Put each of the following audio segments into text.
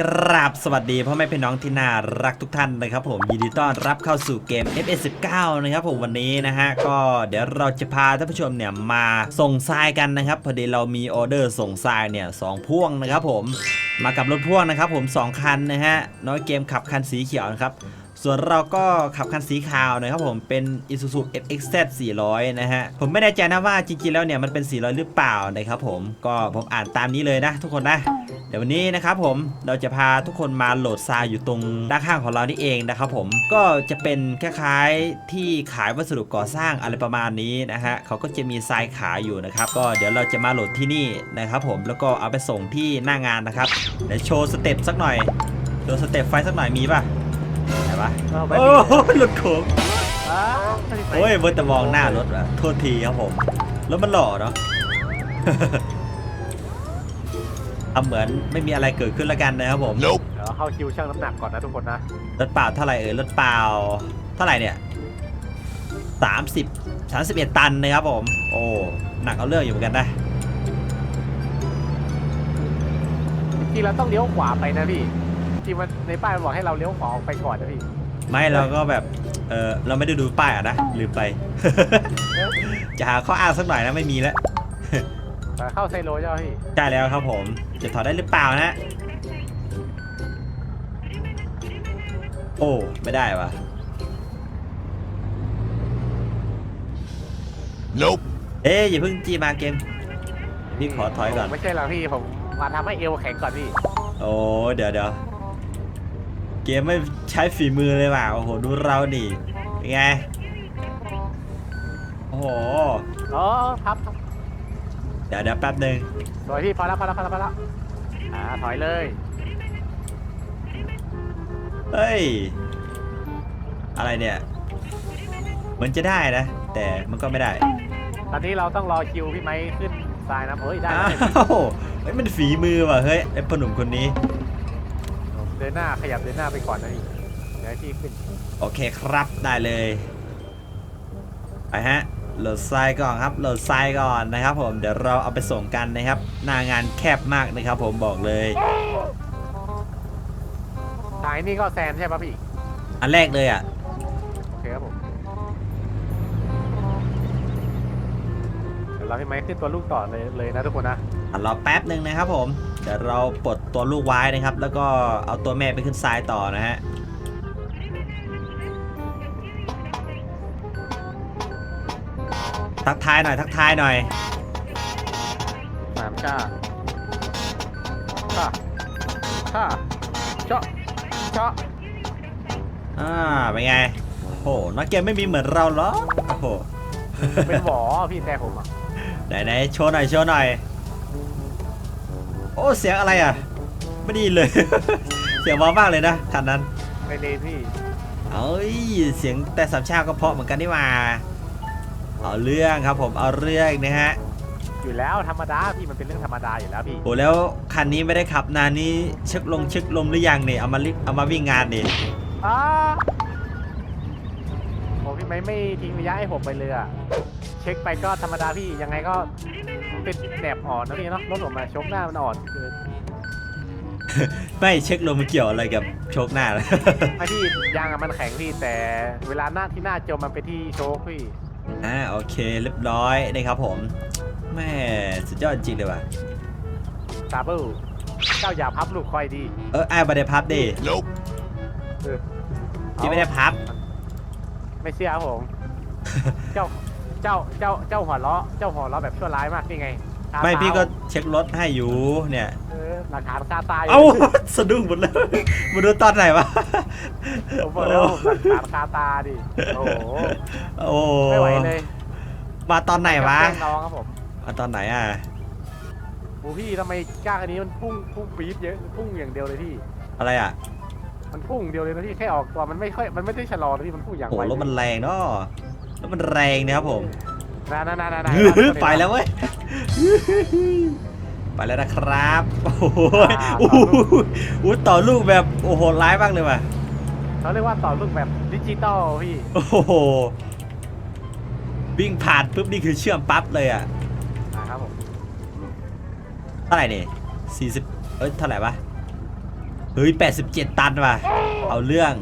กราบสวัสดีพ่อแม่พี่น้องที่น่ารักทุกท่านนะครับผมยินดีต้อนรับเข้าสู่เกม FS19 นะครับผมวันนี้นะฮะก็เดี๋ยวเราจะพาท่านผู้ชมเนี่ยมาส่งทรายกันนะครับพอดีเรามีออเดอร์ส่งทรายเนี่ยสองพ่วงนะครับผมมากับรถพ่วงนะครับผมสองคันนะฮะน้อยเกมขับคันสีเขียวนะครับ ส่วนเราก็ขับคันสีขาวนะครับผมเป็น Isuzu FXZ 400 นะฮะ ผมไม่แน่ใจนะว่าจริงๆแล้วเนี่ยมันเป็น 400 หรือเปล่านะครับผมก็ผมอ่านตามนี้เลยนะทุกคนนะ เดี๋ยววันนี้นะครับผมเราจะพาทุกคนมาโหลดทรายอยู่ตรงด้านข้างของเรานี่เองนะครับผมก็จะเป็นคล้ายๆที่ขายวัสดุก่อสร้างอะไรประมาณนี้นะฮะเขาก็จะมีทรายขายอยู่นะครับก็เดี๋ยวเราจะมาโหลดที่นี่นะครับผมแล้วก็เอาไปส่งที่หน้างานนะครับเดี๋ยวโชว์สเต็ปสักหน่อยโชว์สเต็ปไฟสักหน่อยมีป่ะ ไหนวะเอาไปโอ้ดิยหลุดโค้งอ้าวไม่ได้ไปโอ้ยเบิร์ตมองหน้ารถอะโทษทีครับผม รถมันหล่อเนาะทำเหมือนไม่มีอะไรเกิดขึ้นแล้วกันนะครับผมเดี๋ยวเข้าคิวชั่งน้ำหนักก่อนนะทุกคนนะ รถเปล่าเท่าไหร่เอ่ยรถเปล่าเท่าไหร่เนี่ยสามสิบสามสิบเอ็ดตันนะครับผม โอ้หนักเอาเรื่องอยู่เหมือนกันนะจริงๆเราต้องเลี้ยวขวาไปนะพี่ จริงๆมันในป้ายมันบอกให้เราเลี้ยวขวาออกไปก่อนนะพี่ไม่เราก็แบบเออเราไม่ได้ดูป้ายอะนะลืมไป จะหาข้ออ้างสักหน่อยนะไม่มีแล้วแต่เข้าไซโลใช่ไหมพี่ใช่แล้วครับผมจะถอดได้หรือเปล่านะ โอ้ไม่ได้วะ Nope. เอ๊ยอย่าเพิ่งจีมาเกม พี่ขอถอยก่อน ไม่ใช่หรอกพี่ผมมาทำให้เอวแข็งก่อนพี่ โอ้เดี๋ยวเดี๋ยว เกมไม่ใช้ฝีมือเลยว่ะ โอ้โห ดูเราดิเป็นไง โอ้โห อ๋อพับพับเดี๋ยวเดี๋ยวแป๊บหนึ่งสวยพี่พอแล้วพอแล้วพอแล้วพอแล้วอ่าถอยเลยเฮ้ย อะไรเนี่ย เหมือนจะได้นะ แต่มันก็ไม่ได้ ตอนนี้เราต้องรอคิวพี่ไม้ขึ้นทรายนะเฮ้ยได้อ้าแล้ววเฮ้ยมันฝีมือว่ะ เฮ้ยไอ้ปหนุ่มคนนี้เดินหน้าขยับเดินหน้าไปก่อนนะพี่เดี๋ยวให้พี่ขึ้นโอเคครับได้เลยไปฮะโหลดทรายก่อนครับโหลดทรายก่อนนะครับ ผมเดี๋ยวเราเอาไปส่งกันนะครับ หน้างานแคบมากนะครับ ผมบอกเลยทายนี่ก็แซนใช่ป่ะพี่อันแรกเลยอะโอเคครับผมเดี๋ยวเราพี่ไม้ขึ้นตัวลูกต่อเลยเลยนะทุกคนนะอะรอแป๊บหนึ่งนะครับผม เดี๋ยวเราปลดตัวลูกไว้นะครับ แล้วก็เอาตัวแม่ไปขึ้นทรายต่อนะฮะทักทายหน่อยทักทายหน่อยสามชาช่าช่าเจาะเจาะอ่าเป็นไงโอ้โหน้องเกมไม่มีเหมือนเราหรอโอ้โหเป็นหวอพี่แซผมอะไหนไหนโชว์หน่อยโชว์หน่อย โอ้เสียงอะไรอะ ไม่ไดีเลย เสียงเบามากเลยนะทันนั้นไปเลยพี่เอ้ยเสียงแต่สามชาติก็เพราะเหมือนกันนี่หว่าเอาเรื่องครับผมเอาเรื่องนะฮะอยู่แล้วธรรมดาพี่มันเป็นเรื่องธรรมดาอยู่แล้วพี่โอ้แล้วคันนี้ไม่ได้ขับนานนี้เช็คลงเช็คลมหรือยังเนี่ยเอามาลิเอามาวิ่งงานนี่อ้าโอ้พี่ไม่ไม่ทิ้งระยะให้ผมไปเลยอะ เช็คไปก็ธรรมดาพี่ยังไงก็เป็นแหนบอ่อนนะพี่เนาะรถผมมาชกหน้ามันอ่อนเกินไม่เช็คลมมันเกี่ยวอะไรกับโชคหน้าเลย ไอ้ที่ยางอะมันแข็งพี่แต่เวลาหน้าที่หน้าจมมันไปที่โชคพี่ อ่าโอเคเรียบร้อยนะครับผมแม่สุดยอดจริงเลยว่ะ ซาเบิลเจ้าอย่าพับลูกคอยดี เออไอ้ายไม่ได้พับดิ Nope. เออพี่ไม่ได้พับ ไม่เชื่อครับผม เจ้า เจ้าเจ้าเจ้าหัวเราะเจ้าหัวเราะแบบชั่วร้ายมากนี่ไงคาไม่ตาพี่ก็เช็ครถให้อยู่เนี่ย เออหลักฐานคาตายู่เอ้า สะดุ้งหมดเลยมาดูตอนไหนวะผมบอกแล้วหลักฐานคาตาดิโอ้โหโอ้ไม่ไหวเลยมาตอนไหนวะกับเพื่อนน้องครับผมมาตอนไหนอะโอ้พี่ทำไมกล้าคันนี้มันพุ่งพุ่งปี๊ดเยอะพุ่งอย่างเดียวเลยพี่ อะไรอะมันพุ่งอย่างเดียวเลยนะพี่แค่ออกตัวมันไม่ค่อยมันไม่ได้ชะลอนะพี่มันพุ่งอย่างโอ้ไวรถมันแรงเนาะ รถมันแรงนะครับผมน่าน่าน่าน่าไปแล้วเว้ยไปแล้วนะครับ โอ้โหโอ้โหโอ้โหต่อลูกแบบโอ้โหร้ายมากเลยว่ะเขาเรียกว่าต่อลูกแบบดิจิตอลพี่ โอ้โหวิ่งผ่านปุ๊บนี่คือเชื่อมปั๊บเลยอะนะครับผมเท่าไหร่นี่สี่สิบเอ้ยเท่าไหร่วะเฮ้ย87ตันว่ะ เอาเรื่อง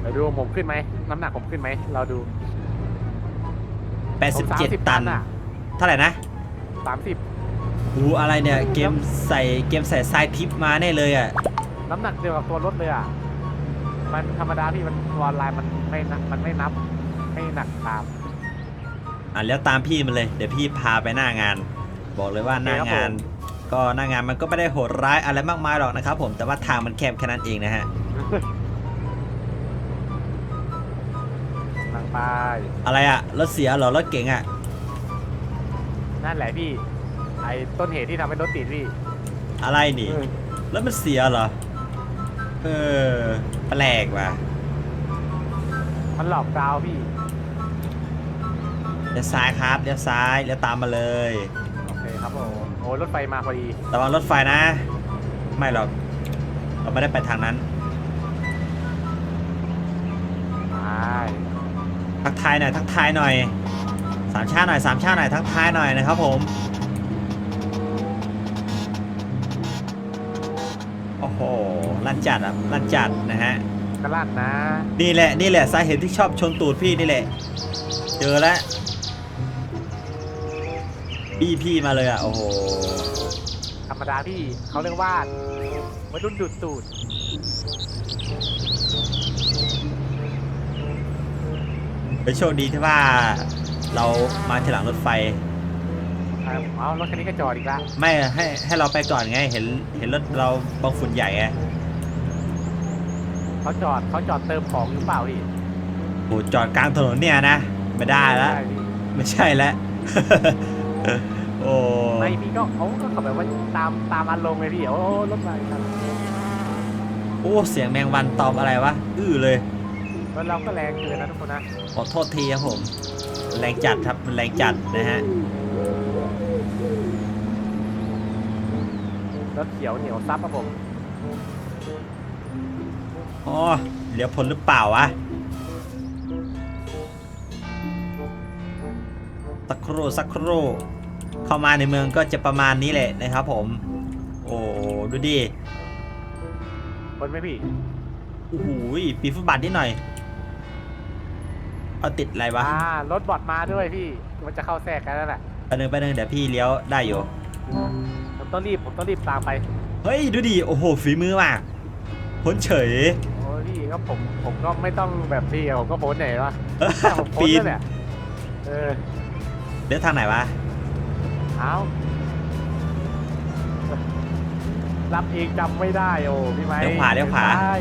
เดี๋ยวดูผมขึ้นไหม น้ำหนักผมขึ้นไหม เราดูผม87ตันอะเท่าไหร่นะสามสิบหูอะไรเนี่ย เกมใส่เกมใส่ทรายทิปมาแน่เลยอะ น้ำหนักเดียวกับตัวรถเลยอะ มันธรรมดาพี่มันตัวออนไลน์มันไม่นับมันไม่นับไม่หนักตาม อะแล้วตามพี่มันเลย เดี๋ยวพี่พาไปหน้างาน บอกเลยว่าหน้างาน ก็หน้างานมันก็ไม่ได้โหดร้ายอะไรมากมายหรอกนะครับผมแต่ว่าทางมันแคบแค่นั้นเองนะฮะ ไป อะไรอะรถเสียเหรอรถเก๋งอะนั่นแหละพี่ ไอ้ต้นเหตุที่ทำให้รถติดพี่อะไรนี่เออแล้วมันเสียเหรอเออแปลกว่ะมันหลอกดาวน์พี่ เลี้ยวซ้ายครับเลี้ยวซ้ายเลี้ยวตามมาเลยโอเคครับผมโอ้รถไฟมาพอดีระวังรถไฟนะ ไม่หรอกเราไม่ได้ไปทางนั้น ไป ทักทายหน่อยทักทายหน่อยสามชาติหน่อยสามชาติหน่อยทักทายหน่อยนะครับผมโอ้โหลั่นจัดอะลั่นจัดนะฮะกระลั่นนะนี่แหละนี่แหละสาเหตุที่ชอบชนตูดพี่นี่แหละ เจอแล้วบี้พี่มาเลยอะโอ้โหธรรมดาพี่เขาเรียกว่าวัยรุ่นดูดตูด เป็นโชคดีที่ว่าเรามาทีหลังรถไฟเอาเอารถคันนี้ก็จอดอีกแล้วไม่ให้ให้เราไปก่อนไง เห็นเห็นรถเราบางฝุ่นใหญ่ไงเขาจอดเขาจอดเติมของหรือเปล่าพี่โหจอดกลางถนนเนี่ยนะ ไม่ได้แล้วพี่ไม่ใช่แล้ว โอ้ไม่พี่ก็เขาก็ขับแบบว่าตามตามอารมณ์ไงพี่โอ้รถมาอีกครับโอ้เสียงแมงวันตอบอะไรวะ อื้อเลยร ถเราก็แรงเกินนะทุกคนนะขอโทษทีครับผม แรงจัดครับมันแรงจัดนะฮะรถเขียวเหนียวซับครับผมอ๋อเหลียวผลหรือเปล่าวะสักครู่สักครู่เข้ามาในเมืองก็จะประมาณนี้แหละนะครับผม โอ้ดูดิคนไหมพี่โอ้โหปีฟุตบาทนิดหน่อย เอาติดอะไรวะอ่ารถบอดมาด้วยพี่ มันจะเข้าแทรกกันแล้วแหละไปหนึ่งไปหนึ่งเดี๋ยวพี่เลี้ยวได้อยู่ ผมต้องรีบผมต้องรีบตามไปเฮ้ยดูดิโอ้โหฝีมือว่ะพ้นเฉย โอ้ยพี่ก็ผมผมก็ไม่ต้องแบบพี่อะผมก็โพสต์ไหนวะเออผมโพสปีต์นนั่นแหละเออเดี๋ยวทางไหนวะเอารับเองจำไม่ได้โอ้พี่ไม้เลี้ยวขวาเลี้ยวขวาใช่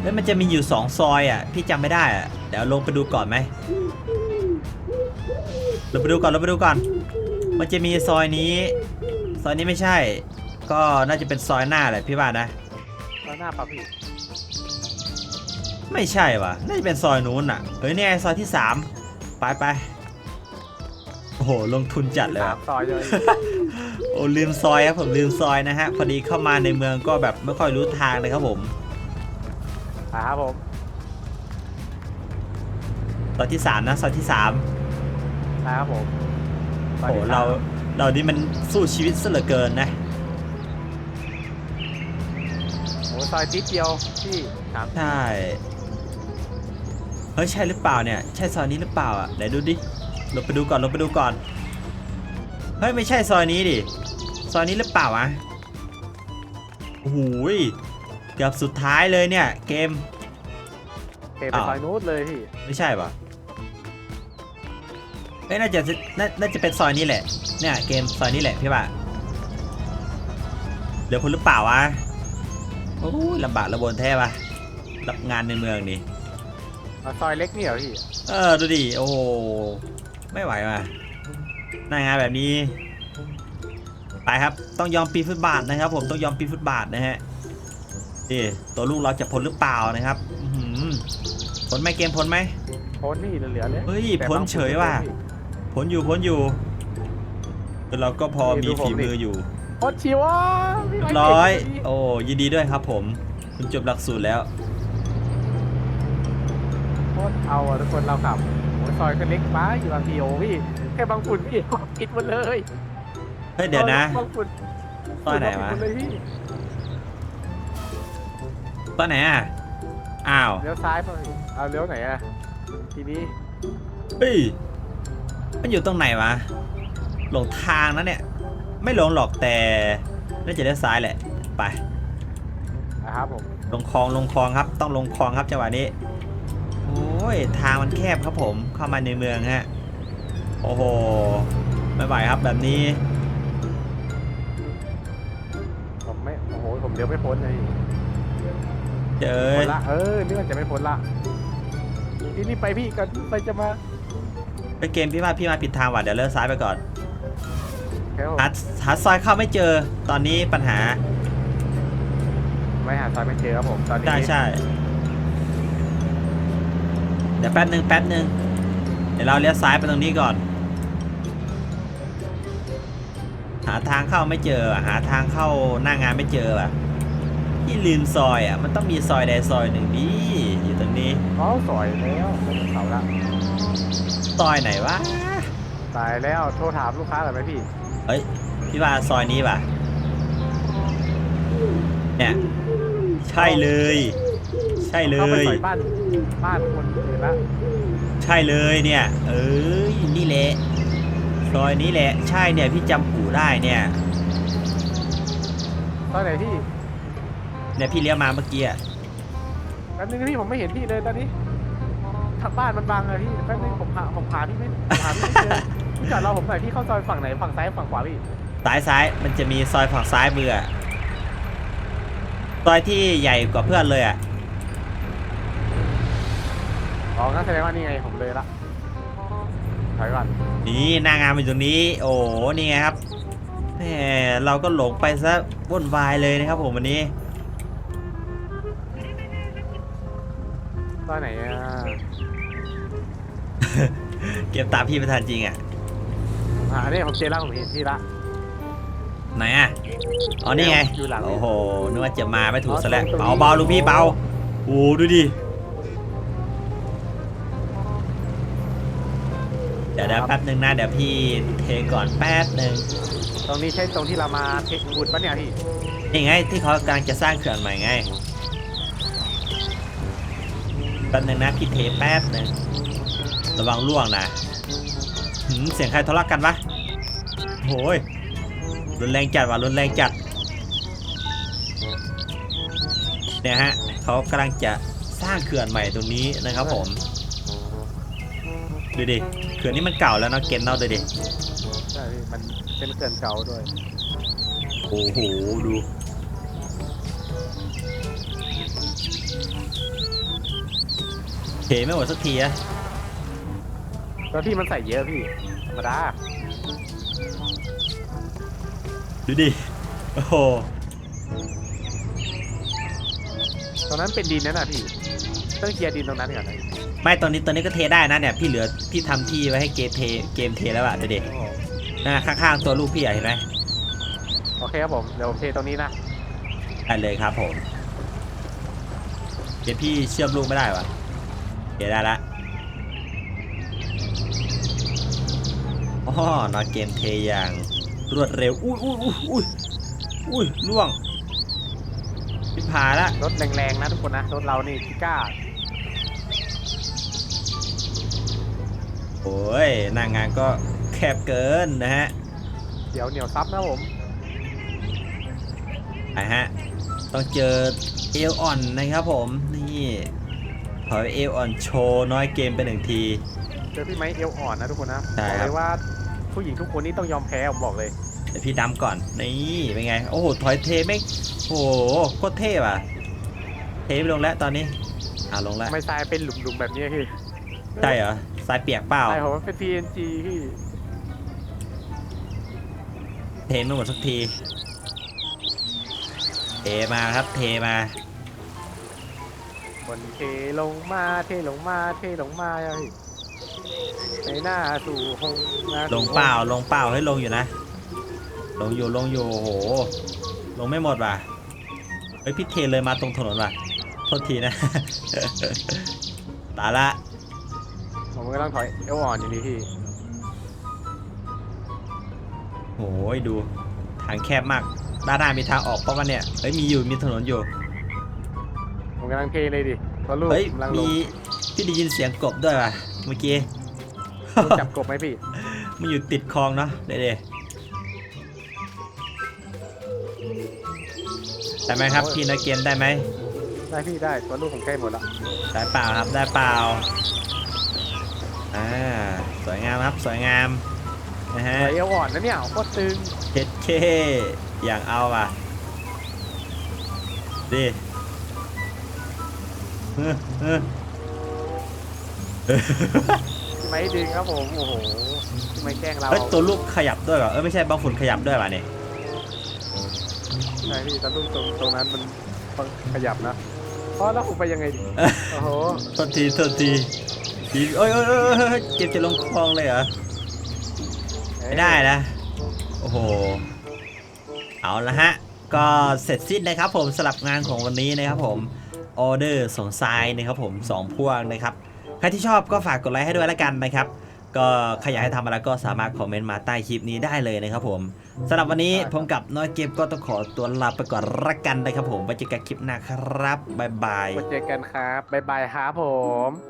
เฮ้ยมันจะมีอยู่สองซอยอะพี่จำไม่ได้อะ เดี๋ยวลงไปดูก่อนไหมลงไปดูก่อนลงไปดูก่อน มันจะมีซอยนี้ ซอยนี้ไม่ใช่ ก็น่าจะเป็นซอยหน้าแหละพี่ว่านะ ตอนหน้าป่ะพี่ไม่ใช่ว่ะ น่าจะเป็นซอยนู้นอะ เฮ้ยเนี่ยซอยที่สามไปไปโอ้โห ลงทุนจัดเลยสาว่ะ มซอยเลยโอ้ลืมซอยครับผมลืมซอยนะฮะ พอดีเข้ามาในเมืองก็แบบไม่ค่อยรู้ทางเลยครับผมอ่าครับผม ซอยที่สามนะซอยที่สามอ่าครับผมซโอ้ยโหที่สมเราเรานี่มันสู้ชีวิตซะเหลือเกินนะโอ้ซอยติดเดียวพี่ถามใช่เฮ้ยใช่หรือเปล่าเนี่ยใช่ซอยนี้หรือเปล่าอะไหนดูดิลงไปดูก่อนลงไปดูก่อนเฮ้ยไม่ใช่ซอยนี้ดิซอยนี้หรือเปล่าวะโอ้โหยเกือบสุดท้ายเลยเนี่ยเกมเทไปอ้าวซอยนู้นเลยพี่ไม่ใช่ปะ เอ้ยน่าจะน่าน่าจะเป็นซอยนี้แหละ เนี่ยเกมซอยนี้แหละพี่ว่าเดี๋ยวคนหรือเปล่าวะโอ้ยลำบากระบนแท้ปะรับงานในเมืองนี่เอาซอยเล็กนี่เหรอพี่เออดูดิโอ้โหไม่ไหวว่ะหน้างานแบบนี้ ไปครับต้องยอมปีนฟุตบาทนะครับ ผมต้องยอมปีนฟุตบาทนะฮะนี่ตัวลูกเราจะพ้นหรือเปล่านะครับอื้อหือพ้นไหมเกมพ้นไหมโพสต์นี่เหลือๆเลยเฮ้ยแต่พ้นบางเฉยว่ะ พ้นอยู่พ้นอยู่แต่เราก็พอมีฝีมืออยู่โพสต์ชิวอะพี่เรียไม้บร้อยเก่งจังโอ้ยินดีด้วยครับผม คุณจบหลักสูตรแล้วโพสต์เอาอะทุกคนเราขับโอ้ยซอยก็เล็กไปอยู่บางทีโอ้พี่แค่บางฝุ่นพี่ปิดหมดเลยเฮ้ยเดี๋ยวนะบางฝุ่นซอยไหนวะปิดมดเลยพี่ตอนไหนอะอ้าวเลี้ยวซ้ายไปเอาเลี้ยวไหนอะทีนี้เฮ้ย มันอยู่ตรงไหนวะ หลงทางนะเนี่ย ไม่หลงหรอกแต่น่าจะเลี้ยวซ้ายแหละ ไป นะครับผม ลงคลองลงคลองครับ ต้องลงคลองครับจังหวะนี้ โอ้ยทางมันแคบครับผม เข้ามาในเมืองฮะ โอ้โห ไม่ไหวครับแบบนี้ ผมไม่ โอ้โห ผมเลี้ยวไม่พ้นเลยเจอพ้นละ เออนี่มันจะไม่พ้นละทีนี้ไปพี่กันไปจะมา ไปเกมพี่ว่าพี่มาผิดทางว่ะเดี๋ยวเลี้ยวซ้ายไปก่อนแค่ผมหาหาซอยเข้าไม่เจอตอนนี้ปัญหา ไม่หาซอยไม่เจอครับผมตอนนี้ใช่ใช่ เดี๋ยวแป๊บหนึ่งแป๊บหนึ่งเดี๋ยวเราเลี้ยวซ้ายไปตรงนี้ก่อน หาทางเข้าไม่เจอว่ะหาทางเข้าหน้างานไม่เจอว่ะที่ลืมซอยอะ มันต้องมีซอยใดซอยหนึ่งดิอยู่ตรงนี้เขาสอยแล้วไม่เป็นเสาละ ซอยไหนวะ ตายแล้วโทรถามลูกค้าหน่อยไหมพี่ เฮ้ย พี่ว่าซอยนี้ป่ะ เนี่ย ใช่เลย ใช่เลเข้าไปย ซอยบ้านบ้านคนอื่นละใช่เลยเนี่ย เอ้ย นี่แหละ ซอยนี้แหละ ใช่เนี่ย พี่จำปู่ได้เนี่ยตอนไหนพี่เนี่ยพี่เลี้ยวมาเมื่อกี้อะแป๊บนึงนะพี่ผมไม่เห็นพี่เลยตอนนี้ ทางบ้านมันบังอะพี่แป๊บนึงผมหาผมหาพี่ไม่ผมหาพี่ไม่เจอพี่จอดรอผมหน่อยพี่เข้าซอยฝั่งไหนฝั่งซ้ายฝั่งขวาพี่ซ้ายซ้ายมันจะมีซอยฝั่งซ้ายมืออะซอยที่ใหญ่กว่าเพื่อนเลยอะอ๋องั้นแสดงว่านี่ไงผมเลยละถอยก่อนนี่หนางานมันอยู่ตรงนี้ โอ้โหนี่ไงครับแหมเราก็หลงไปซะวุ่นวายเลยนะครับผมวันนี้ ซอยไหนอะ เก็บตามพี่ประธานจริงอะอ่าเนี่ยผมเจอแล้วผมเห็นพี่ละ ไหนอะอ๋อนี่ไงอยู่หลังโอ้โหนึกว่าจะมาไม่ถูกซะแล้วอ๋อตรงนี้เบาเบาลูกพี่เบาโอ้โหดูดิเดี๋ยวเดี๋ยวแป๊บหนึ่งนะเดี๋ยวพี่เทก่อนแป๊บหนึ่งตรงนี้ใช่ตรงที่เรามาเทคบุญปะเนี่ยพี่นี่ไงที่เขากำลังจะสร้างเขื่อนใหม่ไงแป๊บหนึ่งนะพี่เทแป๊บหนึ่ง ระวังล่วงนะหืมเสียงใครทะเลาะกันวะโอ้ยรุนแรงจัดว่ะรุนแรงจัดเนี่ยฮะเขากำลังจะสร้างเขื่อนใหม่ตรงนี้นะครับผม ดูดิเขื่อนนี้มันเก่าแล้วเนาะเกนเนาะดูดิใช่พี่มันเป็นเขื่อนเก่าด้วยโอ้โหดูเทไม่หมดสักทีอะ แล้วพี่มันใส่เยอะพี่ธรรมดาดูดิ โอ้โหตรงนั้นเป็นดินนั่นน่ะพี่ต้องเคลียร์ดินตรงนั้นก่อนนะไม่ตอนนี้ตอนนี้ก็เทได้นะเนี่ยพี่เหลือพี่ทำที่ไว้ให้เกมเทเกมเทแล้วอะดูดิโอ้โหนะข้างๆตัวลูกพี่อะเห็นไหมโอเคครับผมเดี๋ยวผมเทตรงนี้นะได้เลยครับผมเดี๋ยวพี่เชื่อมลูกไม่ได้วะเดี๋ยวได้ละ อ๋อนอนเกมเทอย่างรวดเร็ว อุ้ยอุ้ยอุ้ยอุ้ยอุ้ยล่วงพิพาละรถแรงๆนะทุกคนนะ รถเรานี่พิก้าโอ้ยหน้างานก็แคบเกินนะฮะเดี๋ยวเหนียวซับนะผมไปฮะ ต้องเจอเอลอ่อนนะครับผม นี่ขอเอลอ่อนโชว์น้อยเกมไปหนึ่งที เจอพี่ไม้เอวอ่อนนะทุกคนนะใช่บอกครัเลบ ยว่า ผู้หญิงทุกคนนี่ต้องยอมแพ้ผมบอกเลย เดี๋ยวพี่ดำก่อน นี่เป็นไง โอ้โห ถอยเทไม่โอ้โหโคตรเท่ว่ะ เทไปลงแล้วตอนนี้ อ่าลงแล้ว ไม่ทรายเป็นหลุมๆแบบนี้พี่ใช่เหรอทรายเปียกเปล่า ใช่ผมว่าเป็น TNG พี่ เทไม่หมดสักที เทมาครับ เทมา คนเทลงมาเทลงมาเทลงมาอะพี่ ในหน้าสู่หงหน้ลสู่งเปล่าลงเปล่าให้ลงอยู่นะ ลงอยู่ลงอยู่โอ้โห ลงไม่หมดว่ะเฮ้ยพี่เทเลยมาตรงถนนว่ะโทษทีนะ ตายละผมกำลังถอยเอวอ่อนอยู่นี่พี่โอ้ยดูทางแคบมาก ด้านหน้ามีทางออกเพราะว่าเนี่ยเอ้ยมีอยู่มีถนนอยู่กำลังเทเลยดิตัวลูกเฮ้ยกำลังลมีงพี่ได้ยินเสียงกบด้วยว่ะเมื่อกี้รู้ จับกบไหมพี่ มันอยู่ติดคลองเนาะเดี๋ยวๆได้ไหมครับพี่นักเกมได้ไหมได้พี่ได้ตัวลูกผมใกล้หมดแล้วได้เปล่าครับได้เปล่าอ่าสวยงามครับสวยงามนะฮะไหวเอวอ่อนนะเนี่ยโคตรตึงเจ็ดเคอย่างเอาอะดิเฮ้อเฮ้อพี่ ไม้ดึงครับผมโอ้โหพี่ไม้แกล้งเราเอ้ยตัวลูกขยับด้วยเหรอเออไม่ใช่บางฝุ่นขยับด้วยว่ะเนี่ยใช่พี่ตัวลูกตรงตรงนั้นมันต้องขยับนะเพราะแล้วผมไปยังไงดิโอ้โหโทษทีโทษทีทีโอ้ยโอ้ยโอ้ยโอ้ยเก็บจะลงคลองเลยเหรอไม่ได้นะโอ้โหเอาละฮะก็เสร็จสิ้นนะครับผมสลับงานของวันนี้นะครับผมออเดอร์ส่งทรายนะครับผม2พวงนะครับ ใครที่ชอบก็ฝากกดไลค์ให้ด้วยแล้วกันนะครับ ก็ใครอยากให้ทำอะไรก็สามารถคอมเมนต์มาใต้คลิปนี้ได้เลยนะครับผมสำหรับวันนี้ผมกับน้อยเกมก็ต้องขอตัวลาไปก่อนละกันนะครับผมไว้เจอกันคลิปหน้าครับบ๊ายบาย มาเจอกันครับ บ๊ายบายครับผม